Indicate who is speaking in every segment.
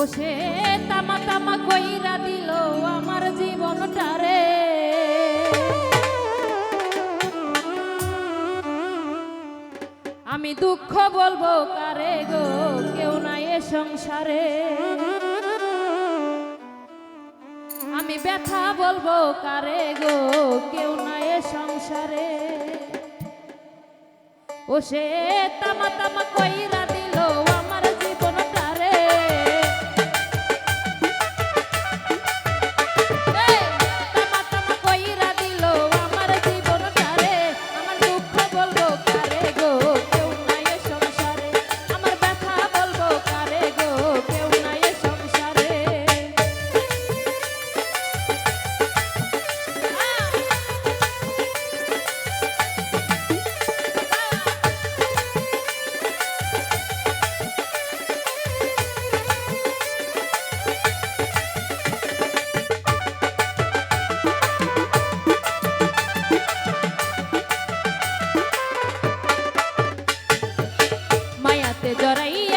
Speaker 1: ও সে তামা তামা কইরা দিল আমার জীবনটারে। আমি দুঃখ বলব কারে গো, কেউ নাই এ সংসারে। আমি ব্যথা বলব কারে গো, কেউ নাই এ সংসারে। ও সে তামা তামা কইরা জড়াই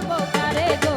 Speaker 1: উপকারে